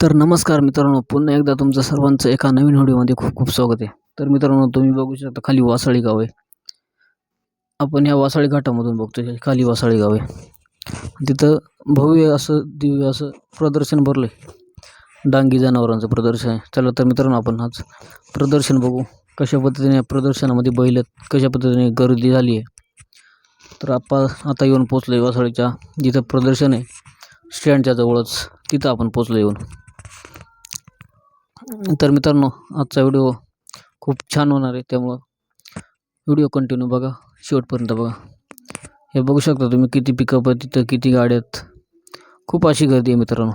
तर नमस्कार मित्रांनो पुन्हा एकदा तुमचं सर्वांचं एका नवीन व्हिडिओमध्ये खूप खूप स्वागत आहे. तर मित्रांनो तुम्ही बघू शकता खाली वासाळी गाव आहे. आपण ह्या वासाळी घाटामधून बघतो आहे खाली वासाळी गाव आहे. तिथं भव्य असं दिव्य असं प्रदर्शन भरलं आहे डांगी जनावरांचं प्रदर्शन आहे. चला तर मित्रांनो आपण आज प्रदर्शन बघू. कशा पद्धतीने या प्रदर्शनामध्ये बैलत कशा पद्धतीने गर्दी झाली आहे. तर आपण आता येऊन पोचलो आहे वासाळीच्या जिथं प्रदर्शन आहे. स्टँडच्या जवळच तिथं आपण पोचलो येऊन. तर मित्रांनो आजचा व्हिडिओ खूप छान होणार आहे त्यामुळं व्हिडिओ कंटिन्यू बघा शेवटपर्यंत बघा. हे बघू शकता तुम्ही किती पिकअप आहे तिथं किती गाड्या आहेत. खूप अशी गर्दी आहे मित्रांनो.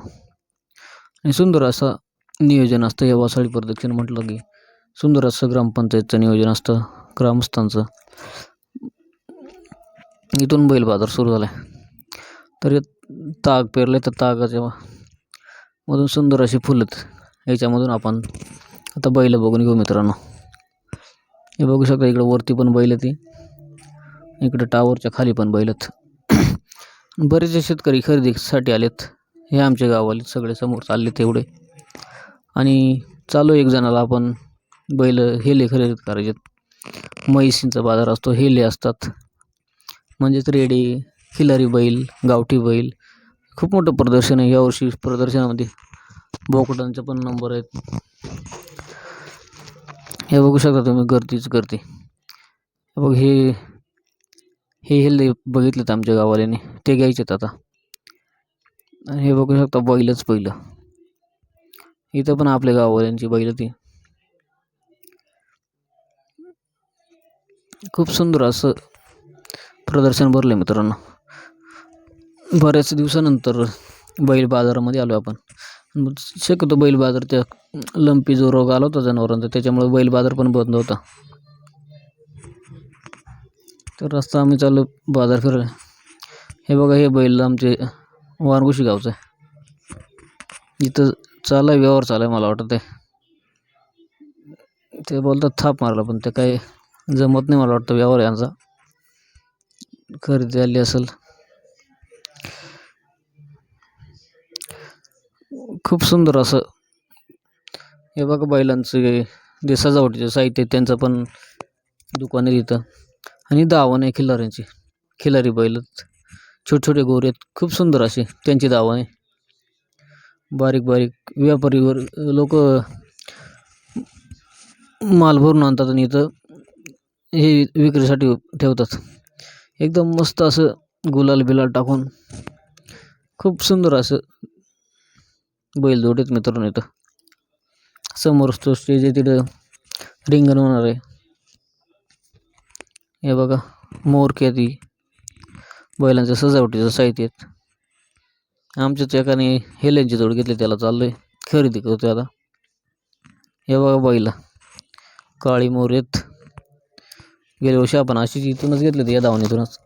आणि सुंदर असं नियोजन असतं या वासाळी प्रदक्षिण म्हटलं की. सुंदर असं ग्रामपंचायतचं नियोजन असतं ग्रामस्थांचं. इथून बैल बाजार सुरू झाला आहे तर ताग पेरले तर तागाच्या मधून सुंदर अशी फुलत. याच्यामधून आपण आता बैल बघून घेऊ मित्रांनो. हे बघू शकता इकडं वरती पण बैल ती इकडं टावरच्या खाली पण बैल आहेत. बरेचसे शेतकरी खरेदीसाठी आलेत. हे आमच्या गावाले सगळे समोर चालले तेवढे. आणि चालू एक जणाला आपण बैल हेले खरेदी करायचे म्हैसींचा बाजार असतो हेले असतात. म्हणजेच रेडी खिलारी बैल गावठी बैल. खूप मोठं प्रदर्शन आहे. यावर्षी प्रदर्शनामध्ये बोकडांचा पण नंबर आहेत. हे बघू शकता तुम्ही गर्दीच गर्दी. हे बघ हे हे हेल्दी बघितलेत आमच्या गावाल्याने ते घ्यायचेत आता. आणि हे बघू शकता बैलच पहिलं इथं पण आपल्या गाववाल्यांची बैल ती. खूप सुंदर असं प्रदर्शन भरलं आहे मित्रांनो. बऱ्याच दिवसानंतर बैल बाजारामध्ये आलो आपण. शक्यतो बैल बाजार त्या लंपी जो रोग आला होता जनावरांचा त्याच्यामुळे बैल बाजार पण बंद होता. तर रस्ता आम्ही चालू बाजार फिर हे बघा हे बैल आमचे वारगुशी गावचं आहे. इथं चालाय व्यवहार चालाय मला वाटतं ते. ते बोलतात थाप मारला पण ते काही जमत नाही मला वाटतं व्यवहार यांचा. खरेदी आली असेल. खूप सुंदर असं. हे बघा बैलांचं जे सजावटीचं साहित्य त्यांचं पण दुकाने तिथं. आणि दावण आहे खिल्लाऱ्यांची खिलारी बैल. छोटे छोटे गोरे आहेत खूप सुंदर असे त्यांची दावण आहे. बारीक बारीक व्यापारीवर लोक माल भरून आणतात आणि इथं हे विक्रीसाठी ठेवतात. एकदम मस्त असं गुलाल बिलाल टाकून खूप सुंदर असं बैल जोडीत मित्रांनो इथं. समोर तो स्टेज आहे तिथं रिंगण होणार आहे. हे बघा मोर ती. बैलांच्या सजावटीचं साहित्य आहेत आमच्याच एकाने हेल्यांची जोड घेतली त्याला चाललोय. खरेदी करतो आता. हे बघा बैला. काळी मोर आहेत. गेल्या वर्षी आपण अशीच इथूनच घेतली होती या धावणीतूनच.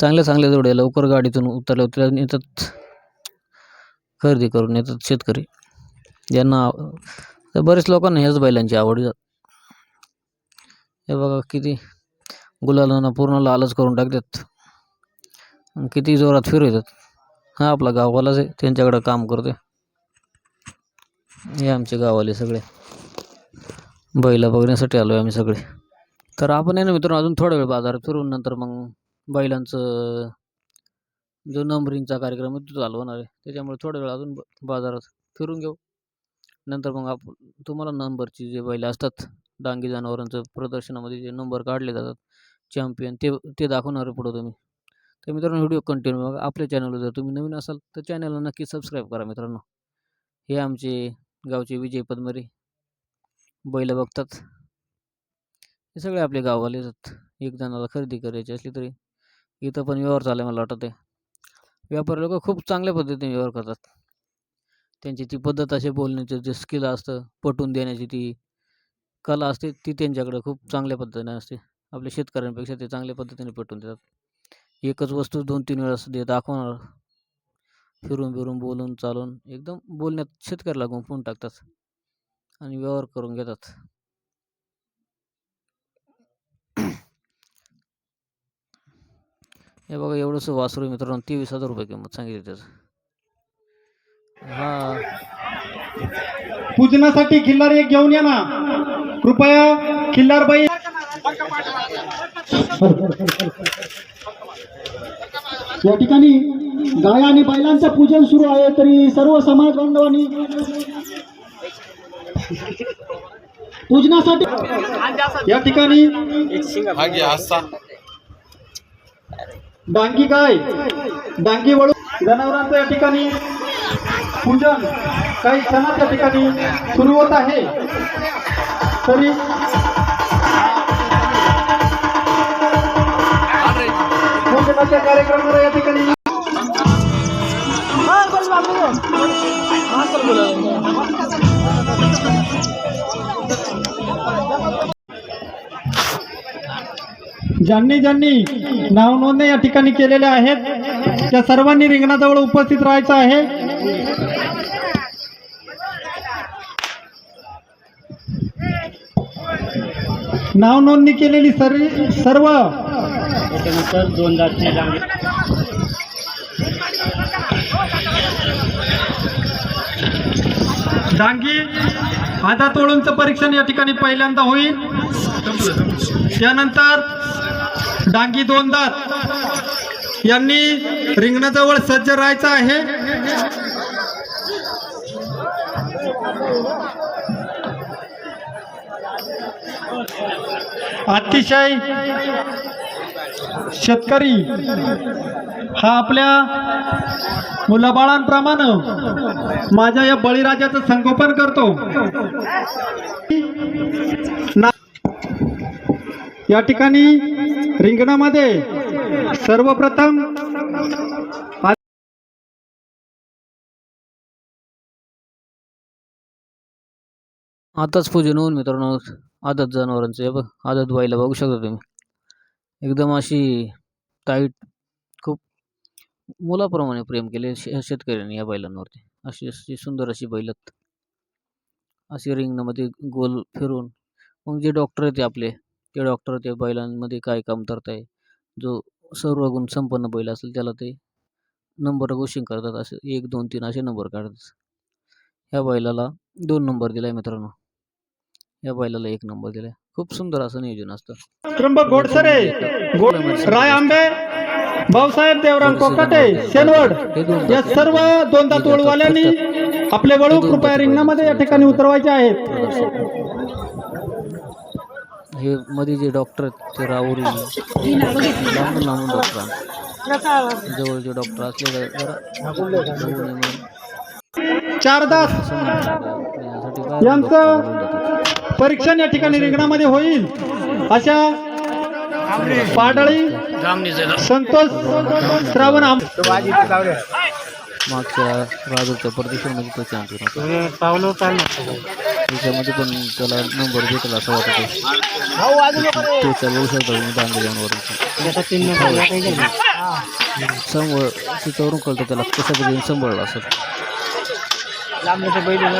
चांगल्या चांगल्या जोड्या लवकर गाडीतून उतरल्या त्या नेतात खरेदी करून येतात शेतकरी. ज्यांना बरेच लोकांना ह्याच बैलांची आवड जात. हे बघा किती गुलालांना पूर्ण लालच करून टाकतात. आणि किती जोरात फिरवतात. हा आपला गाववालाच आहे त्यांच्याकडं काम करते हे आमचे गाववाले सगळे. बैला बघण्यासाठी आलो आहे आम्ही सगळे. तर आपण आहे ना मित्रांनो अजून थोडा वेळ बाजारात फिरून नंतर मग बैलांचं जो नंबरिंगचा कार्यक्रम आहे तो चालू होणार आहे. त्याच्यामुळे थोडा वेळ अजून बाजारात फिरून घेऊ. नंतर मग आप तुम्हाला नंबरची जे बैल असतात डांगी जनावरांचं प्रदर्शनामध्ये जे नंबर काढले जातात चॅम्पियन ते ते दाखवणार आहे पुढं तुम्ही. तर मित्रांनो व्हिडिओ कंटिन्यू बघा. आपल्या चॅनलवर जर तुम्ही नवीन असाल तर चॅनलला नक्की सबस्क्राईब करा मित्रांनो. हे आमचे गावचे विजय पद्मरे. बैल बघतात. हे सगळे आपले गाववाले आहेत एक जणाला खरेदी करायची असली तरी. इथं पण व्यवहार चालला आहे मला वाटतं. आहे व्यापारी लोक खूप चांगल्या पद्धतीने व्यवहार करतात. त्यांची ती पद्धत असे बोलण्याचं जे स्किल असतं पटवून देण्याची ती कला असते ती त्यांच्याकडं खूप चांगल्या पद्धतीने असते. आपल्या शेतकऱ्यांपेक्षा ते चांगल्या पद्धतीने पटवून देतात. एकच वस्तू दोन तीन वेळा दे दाखवणार. फिरून फिरून बोलून चालून एकदम बोलण्यात शेतकऱ्याला गुंफून टाकतात. आणि व्यवहार करून घेतात. हे बघा एवढंसं वासरू मित्रांनो. तेवीस हजार रुपये किंमत सांगितली त्याचं. हा. पूजनासाठी खिल्लार एक घेऊन या ना. कृपया खिल्लारबाई या ठिकाणी गाय आणि बैलांचं पूजन सुरू आहे तरी सर्व समाज बांधवांनी पूजनासाठी या ठिकाणी डांगी गाय डांगी वळू. जनावरांचं या ठिकाणी पूजन. काही क्षणाच्या ठिकाणी सुरू होत आहे. तरी पूजनाच्या कार्यक्रमाला या ठिकाणी ज्यांनी ज्यांनी नाव नोंदणी या ठिकाणी केलेल्या आहेत. त्या सर्वांनी रिंगणाजवळ उपस्थित राहायचं आहे. नाव नोंदणी केलेली सर्व सर्व. त्याच्यानंतर दोन रांगे. डांगी आधा तोळूंचं परीक्षण या ठिकाणी पहिल्यांदा होईल. त्यानंतर डांगी दोन दात यांनी रिंगणाजवळ सज्ज राहायचं आहे. अतिशय शेतकरी हा आपल्या मुलाबाळांप्रमाणे माझ्या या बळीराजाचं संगोपन करतो. ना- या ठिकाणी रिंगणामध्ये सर्वप्रथम आताच पूजन होऊन मित्रांनो. आदत जनावरांचं बघ आदत बाईला बघू शकता तुम्ही. एकदम अशी टाईट खूप मुलाप्रमाणे प्रेम केले शे शेतकऱ्यांनी या बैलांवरती. अशी अशी सुंदर अशी बैलत. अशी रिंगणामध्ये गोल फिरून. मग जे डॉक्टर आहेत आपले ते डॉक्टर ते बैलांमध्ये काय काम आहे जो सर्व गुण संपन्न बैल असेल त्याला ते नंबर घोषित करतात असे एक दोन तीन असे नंबर काढतात. ह्या बैलाला दोन नंबर दिलाय मित्रांनो. या बैलाला एक नंबर दिलाय. खूप सुंदर असं नियोजन असतं. त्र्यंबक गोडसरे गोड राय आंबे. भाऊसाहेब देवराम कोकाटे शेनवड. या सर्व दोनदा तोळवाल्यांनी आपले वळू कृपया रिंगणामध्ये या ठिकाणी उतरवायचे आहेत. हे मध्ये जे डॉक्टर आहेत ते राहुरी लांबून लांबून डॉक्टर जवळचे डॉक्टर असले जरा चार दास असं म्हणतात. यासाठी काय यांचं डॉक्टर बोलवून देतात. परीक्षण या ठिकाणी रिंगणामध्ये होईल अशा पाडळी संतोष श्रावण मागच्या राजूच्या प्रदेशामध्ये तो चॅम्पियन होता. पावलं चालणार त्याच्यामध्ये पण त्याला नंबर भेटेल असं वाटत. तो चालवू शकतो मी दांडेजांवरून संबळ तिच्यावरून कळतं त्याला कशा पद्धतीने सांभाळलं असेल. लांबल्याचं बैल आहे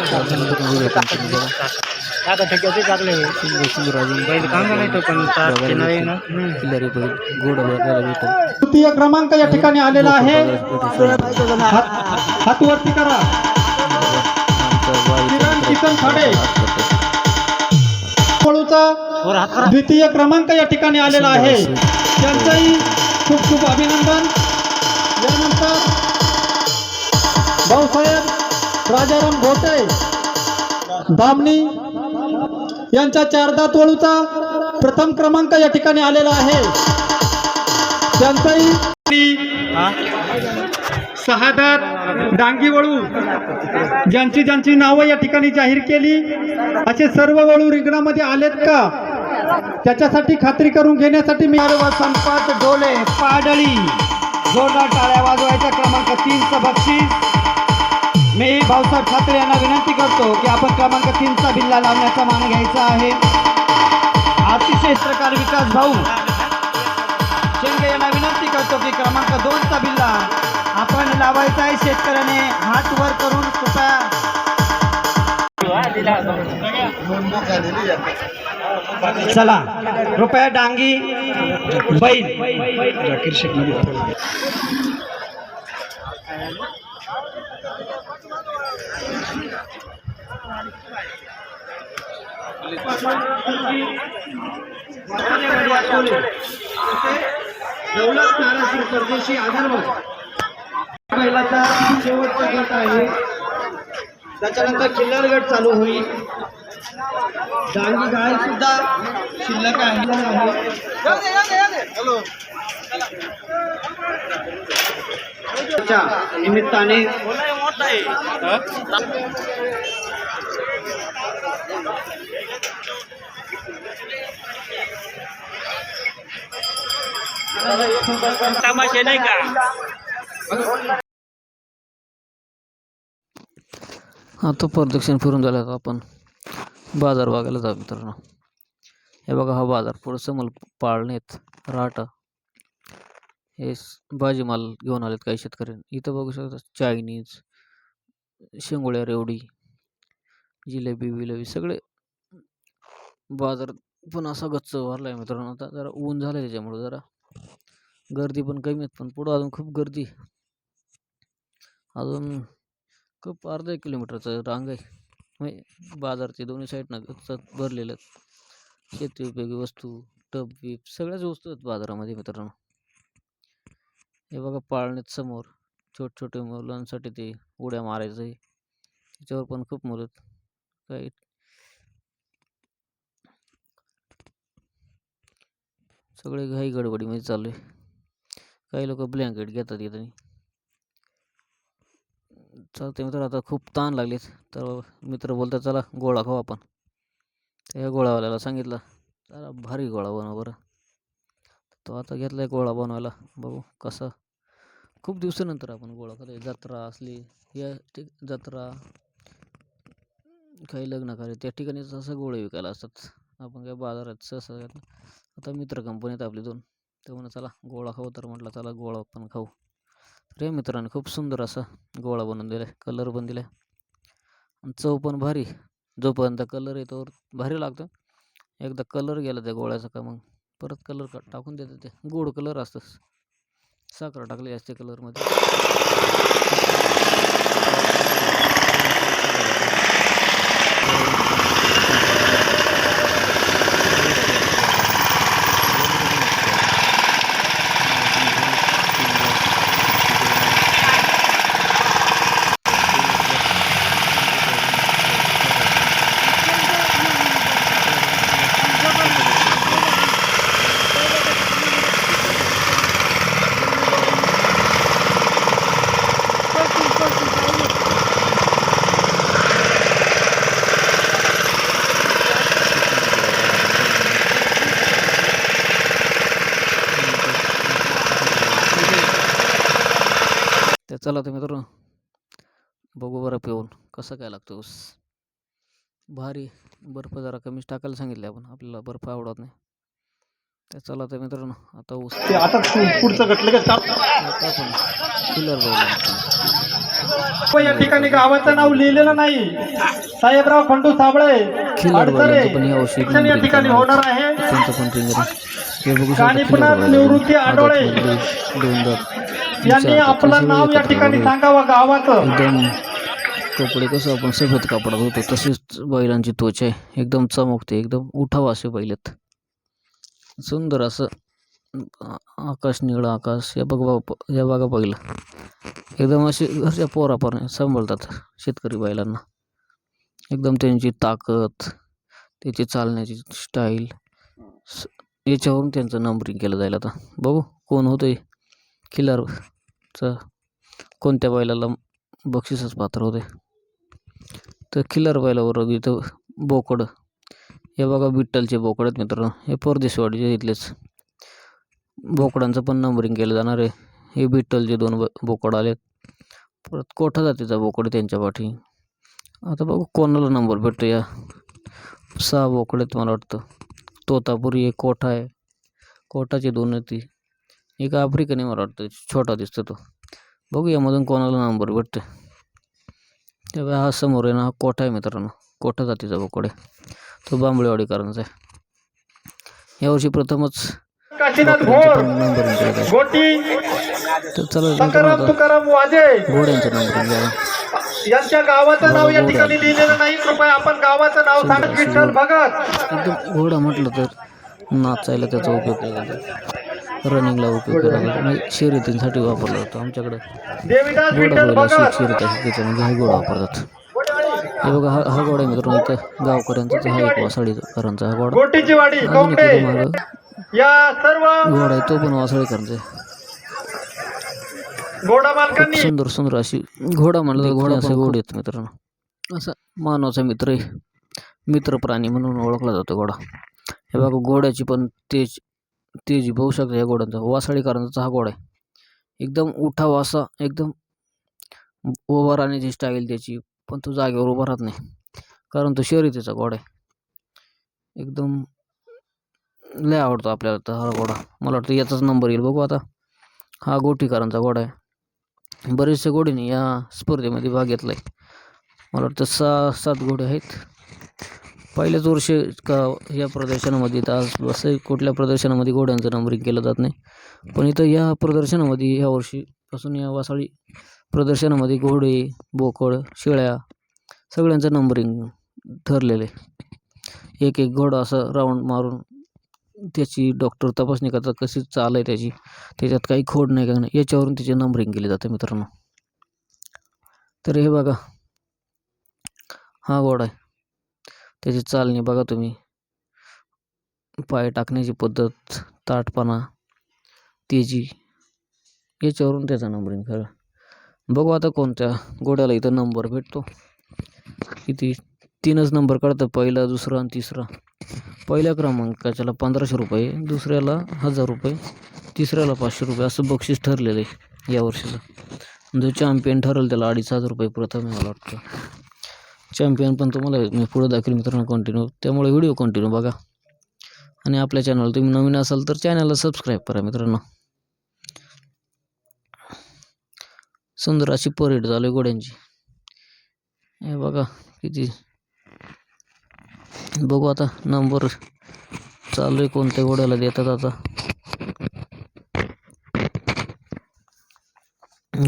आता ठेक्याचे सुंदर सुंदर अजून बैल कांगा नाही तो पण किल्लारी बैल गोड बघायला तृतीय क्रमांक या ठिकाणी आलेला आहे. हातवरती करा. किरण किसन खाडे. पळूचा द्वितीय क्रमांक या ठिकाणी आलेला आहे. त्यांचंही खूप खूप अभिनंदन. यानंतर भाऊसाहेब राजाराम घोटे धामणी यांच्या चारदा तोळूचा प्रथम क्रमांक या ठिकाणी आलेला आहे. त्यांचाही सहादात डांगी वळू ज्यांची ज्यांची नावं या ठिकाणी जाहीर केली असे सर्व वळू रिंगणामध्ये आलेत का? त्याच्यासाठी खात्री करून घेण्यासाठी मी सर्व संपत डोले पाडळी जोरदार टाळ्या वाजवायचा क्रमांक तीनचं बक्षीस. मी भाऊसाहेब ठाकरे यांना विनंती करतो की आपण क्रमांक तीनचा बिल्ला लावण्याचा मान घ्यायचा आहे. अतिशय प्रकार विकास भाऊ. शेंगे यांना विनंती करतो की क्रमांक दोनचा बिल्ला आपण लावायचा आहे शेतकऱ्याने. हात वर करून कृपया. चला कृपया डांगी बैल. दौलत नारासिंग परदेशी आधारवर बैलाचा शेवटचा गट आहे त्याच्यानंतर किल्लार गट चालू होईल. डांगी गाय सुद्धा शिल्लक आहे. त्याच्या निमित्ताने तमाशे नाही का आता प्रदक्षिण फिरून झालं का आपण. बाजार बघायला जाऊ मित्रांनो. हे बघा हा बाजार पुढे समोर पाळणेत राहटा हे भाजीमाल घेऊन आलेत काही शेतकरी इथं बघू शकता चायनीज शेंगोळ्या रेवडी जिलेबी बिलेबी सगळे बाजार पण असा गच्च भरला आहे मित्रांनो. आता जरा ऊन झालं त्याच्यामुळं जरा. गर्दी पण कमी आहेत पण पुढं अजून खूप गर्दी. अजून खूप अर्धा एक किलोमीटरचं रांग आहे. म्हणजे बाजारचे दोन्ही साईडनं गच्च भरलेलं आहेत. शेती उपयोगी वस्तू टप बीप सगळ्याच वस्तू आहेत बाजारामध्ये मित्रांनो. हे बघा पाळण्यात समोर छोट छोटे मुलांसाठी ते उड्या मारायचं आहे. त्याच्यावर पण खूप मुलं काही सगळे घाई गडबडीमध्ये चालू आहे काही लोक ब्लँकेट घेतात इथं. चालते मित्र आता खूप ताण लागलेत. तर मित्र बोलतात चला गोळा खाऊ आपण. त्या गोळावाल्याला सांगितलं जरा भारी गोळा बनव बरं. तो आता घेतला आहे गोळा बनवायला. बघू कसा. खूप दिवसानंतर आपण गोळा करतो जत्रा असली या ठिक जत्रा काही लग्न कार्य त्या ठिकाणी असं गोळे विकायला असतात. आपण काय बाजारात सहसा आता मित्र कंपनीत आपली दोन. तर म्हणा चला गोळा खाऊ. तर म्हटलं चला गोळा पण खाऊ. तर या मित्राने खूप सुंदर असा गोळा बनवून दिला आहे कलर पण दिला आहे आणि चव पण भारी. जोपर्यंत कलर येतो भारी लागतो एकदा कलर गेला त्या गोळ्याचा का मग? परत कलर का टाकून देतात ते. गोड कलर असतं साखर टाकली असते कलरमध्ये. चला तर. मित्रांनो बघू बरं पिऊन कसं काय लागतं ऊस भारी बर्फ जरा कमीच टाकायला सांगितले आपण आपल्याला बर्फ आवडत नाही. तर चला तर मित्रांनो आता ऊस. आता पुढचं टाक. आता आपण बघूया. या ठिकाणी गावाचं नाव लिहिलेलं नाही. साहेबराव खंडू साबळे शिक्षण या ठिकाणी होणार आहे. हे बघू शकता खिल्लार बैल. निवृत्ती आडोळे. यांनी आपलं नाव या ठिकाणी. सांगावं गावाचं एकदम कपडे कसं आपण सफेद कापडात होतो तशीच बैलांची त्वचा आहे. एकदम चमकते एकदम उठाव असे बैल आहेत. सुंदर असं आकाश निळं आकाश या बघा या बघा पहिलं एकदम असे घरच्या पोरापाने सांभाळतात शेतकरी बैलांना. एकदम त्यांची ताकद त्याची चालण्याची स्टाईल याच्यावरून त्यांचं नंबरिंग केलं जाईल आता. बघू कोण होतं खिलारचं कोणत्या बैलाला बक्षीसच पात्र होते? तर खिलार बैलावर इथं बोकड. हे बघा बिट्टलचे बोकड आहेत मित्रांनो. हे परदेशवाडीचे इथलेच. बोकडांचं पण नंबरिंग केलं जाणार आहे. हे बिट्टलचे दोन ब बोकड आलेत. परत कोठा जातीचा बोकड त्यांच्या पाठी? आता बघू कोणाला नंबर भेटतो या. सहा बोकड आहेत मला वाटतं. तोतापुरी एक कोठा आहे. कोठाचे दोन आहेत ती. एक आफ्रिकन आहे मला वाटतं छोटा दिसतो तो. बघू यामधून कोणाला नंबर भेटतो तेव्हा हा समोर आहे ना हा कोठा आहे मित्रांनो? कोठा जातीचा बोकड. तो बांबळेवाडीकरांचा आहे. यावर्षी प्रथमच यांच्या गावाचं नाव या ठिकाणी लिहिलेलं नाही. कृपया आपण गावाचं नाव सांगत विठ्ठल भगत. एकदम घोडा म्हटलं तर नाचायला त्याचा उपयोग केला रनिंगला उपयोग केला जातो म्हणजे शर्यतींसाठी वापरला जातो आमच्याकडं. देवीदास घोडा विठ्ठल बैल अशी शर्यत आहे त्याच्यामध्ये हा घोडा वापरतात. हे बघा हा हा घोडा मित्रांनो इथं गावकऱ्यांचा हा एक वासाळीकरांचा हा घोडा गोटीची वाडी अजून एक मागं घोडा आहे तो पण वासाळीकरांचा आहे. घोडा मालकांनी सुंदर सुंदर अशी घोडा म्हणलं तर घोडा असे घोडे आहेत मित्रांनो. असा मानवाचा मित्र आहे. मित्र प्राणी म्हणून ओळखला जातो घोडा. हे बघा घोड्याची पण तेज तेजी बघू शकता या घोड्यांचा. वासाळीकरांचा हा घोडा आहे. एकदम उठा असा एकदम उभा राहण्याची स्टाईल त्याची पण तो जागेवर उभा राहत नाही. कारण तो शर्यतीचा घोडा आहे. एकदम लय आवडतो आपल्याला तर हा घोडा. मला वाटतं याचाच नंबर येईल. बघू आता. हा गोटीकरांचा घोडा आहे. बरेचसे घोड्यांनी या स्पर्धेमध्ये भाग घेतला आहे मला वाटतं सहा सात घोडे आहेत. पहिल्याच वर्षी का या प्रदर्शनामध्ये तर आज असं कुठल्या प्रदर्शनामध्ये घोड्यांचं नंबरिंग केलं जात नाही. पण इथं या प्रदर्शनामध्ये ह्या वर्षीपासून या वासाळी प्रदर्शनामध्ये घोडे बोकड शेळ्या सगळ्यांचं नंबरिंग ठरलेलं आहे. एक एक घोडा असं राऊंड मारून त्याची डॉक्टर तपासणी करतात कशी चाल आहे त्याची. त्याच्यात काही खोड नाही का नाही. याच्यावरून त्याचे नंबरिंग केले जाते मित्रांनो. तर हे बघा. हा घोडा आहे. त्याची चालणी बघा तुम्ही. पाय टाकण्याची पद्धत ताटपणा तेजी. याच्यावरून त्याचा नंबरिंग करा. बघू आता कोणत्या घोड्याला इथं नंबर भेटतो. किती तीनच नंबर काढतं पहिला दुसरा आणि तिसरा. पहिल्या क्रमांकाच्याला पंधराशे रुपये दुसऱ्याला हजार रुपये तिसऱ्याला पाचशे रुपये असं बक्षीस ठरलेलं आहे या वर्षीचं. जो चॅम्पियन ठरेल त्याला अडीच हजार रुपये प्रथम यावं मला वाटतं. चॅम्पियन पण तुम्हाला मी पुढे दाखवेल मित्रांनो कंटिन्यू त्यामुळे व्हिडिओ कंटिन्यू बघा. आणि आपल्या चॅनल तुम्ही नवीन असाल तर चॅनलला सबस्क्राईब करा मित्रांनो. सुंदर अशी परेड चालू आहे घोड्यांची. हे बघा किती. बघू आता नंबर चालू आहे कोणत्या घोड्याला देतात आता.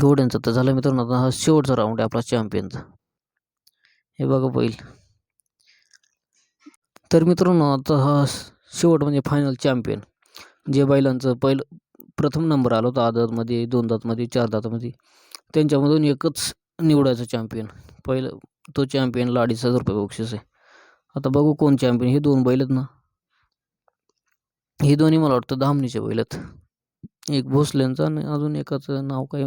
घोड्यांचा तर झालं मित्रांनो आता हा शेवटचा राऊंड आहे आपला चॅम्पियनचा हे बघा बैल. तर मित्रांनो आता हा शेवट म्हणजे फायनल चॅम्पियन जे बैलांचं पहिलं प्रथम नंबर आला होता आदतमध्ये दोन दातमध्ये चार दातामध्ये त्यांच्यामधून एकच निवडायचं चॅम्पियन पहिलं तो चॅम्पियनला अडीच हजार रुपये बक्षीस आहे. आता बघू कोण चॅम्पियन हे दोन बैल आहेत ना. हे दोन्ही मला वाटतं धामणीचे बैल आहेत. एक भोसल्यांचं आणि अजून एकाचं नाव काय?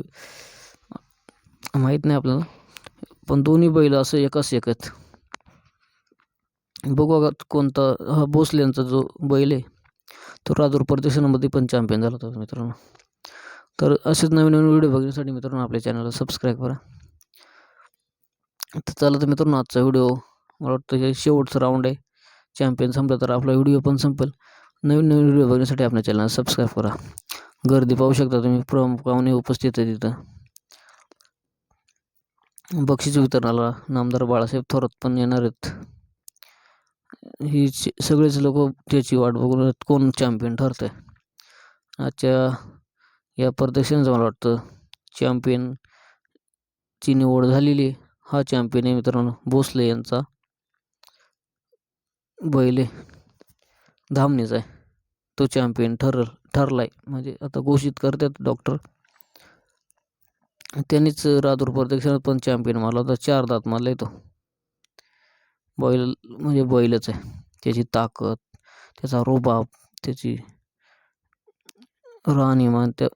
माहीत नाही आपल्याला. पण दोन्ही बैल असं एकाच एक आहेत. बघू कोणता हा भोसल्यांचा जो बैल आहे तो राजूर प्रदर्शनामध्ये पण चॅम्पियन झाला होता मित्रांनो. तर असेच नवीन नवीन व्हिडिओ बघण्यासाठी मित्रांनो आपल्या चॅनलला सबस्क्राईब करा. तर चला तर मित्रांनो आजचा व्हिडिओ मला वाटतं हे शेवटचं राऊंड आहे. चॅम्पियन संपलं तर आपला व्हिडिओ पण संपेल. नवीन नवीन व्हिडिओ बघण्यासाठी आपल्या चॅनलला सबस्क्राईब करा. गर्दी पाहू शकता तुम्ही प्रमुख पाहुणे उपस्थित आहे तिथं. बक्षीस वितरणाला नामदार बाळासाहेब थोरात पण येणार आहेत. ही सगळेच लोक त्याची वाट बघून आहेत, कोण चॅम्पियन ठरतंय? आजच्या या प्रदर्शनाचं मला वाटतं चॅम्पियनची निवड झालेली आहे. हा चॅम्पियन आहे मित्रांनो भोसले यांचा. बैल आहे धामणीचा आहे. तो चॅम्पियन ठरल ठरला आहे म्हणजे आता घोषित करतात डॉक्टर त्यांनीच रातूर प्रदक्षिणात पण चॅम्पियन मारला होता. चार दात मारला तो. बैल म्हणजे बैलच आहे. त्याची ताकद त्याचा रुबाब त्याची राहणीमान त्या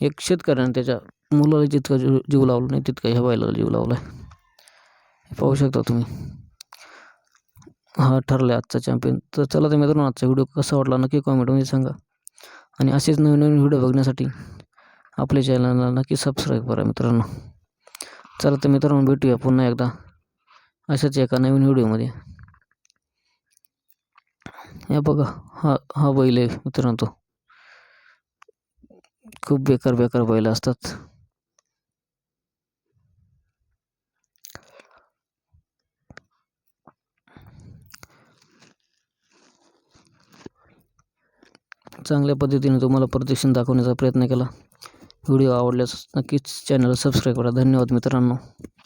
एक शेतकऱ्याने त्याच्या मुलाला जितका जीव जीव लावला नाही तितका ह्या बैलाला जीव लावला आहे हे पाहू शकता तुम्ही. हा ठरला आजचा चॅम्पियन तर चला तर मित्रांनो आजचा व्हिडिओ कसा वाटला नक्की कॉमेंटमध्ये सांगा. आणि असेच नवीन नवीन व्हिडिओ बघण्यासाठी आपल्या चॅनलला नक्की सबस्क्राईब करा मित्रांनो. चला तर मित्रांनो भेटूया पुन्हा एकदा अशाच एका नवीन व्हिडिओमध्ये हे बघा हा हा बैल आहे मित्रांनो तो. खूप बेकार बेकार बैल असतात. चांगल्या पद्धतीने तुम्हाला प्रदर्शन दाखवण्याचा प्रयत्न केला. व्हिडिओ आवडल्यास नक्कीच चॅनल सबस्क्राईब करा. धन्यवाद मित्रांनो.